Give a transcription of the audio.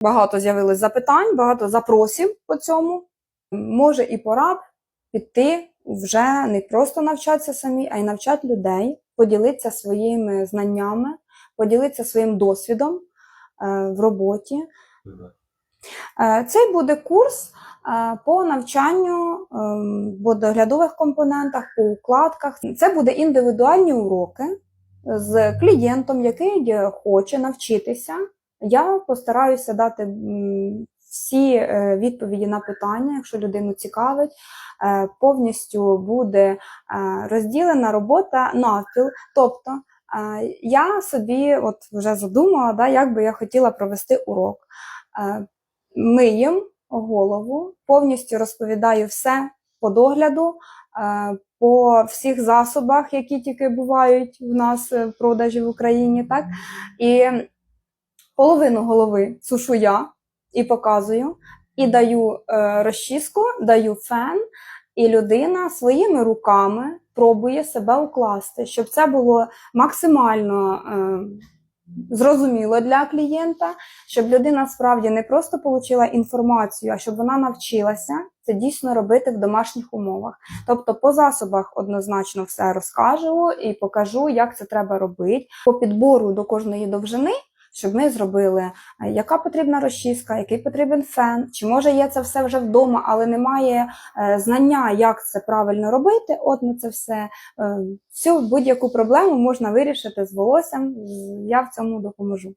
Багато з'явилось запитань, багато запросів по цьому. Може і пора піти вже не просто навчатися самі, а й навчати людей, поділитися своїми знаннями, поділитися своїм досвідом е, в роботі. Е, Цей буде курс е, по навчанню в доглядових компонентах, по укладках. Це буде індивідуальні уроки з клієнтом, який хоче навчитися. Я постараюся дати всі е, відповіді на питання, якщо людину цікавить. Е, Повністю буде е, розділена робота навпіл. Тобто я собі от вже задумала, да, як би я хотіла провести урок. Миєм голову, повністю розповідаю все по догляду, по всіх засобах, які тільки бувають в нас в продажі в Україні. Так? І половину голови сушу я і показую, і даю е, розчіску, даю фен, і людина своїми руками пробує себе укласти, щоб це було максимально е, зрозуміло для клієнта, щоб людина справді не просто отримала інформацію, а щоб вона навчилася це дійсно робити в домашніх умовах. Тобто по засобах однозначно все розкажу і покажу, як це треба робити. По підбору до кожної довжини, щоб ми зробили, е, яка потрібна розчіска, який потрібен фен, чи може є це все вже вдома, але немає е, знання, як це правильно робити. От ми це все е, всю будь-яку проблему можна вирішити з волоссям. Я в цьому допоможу.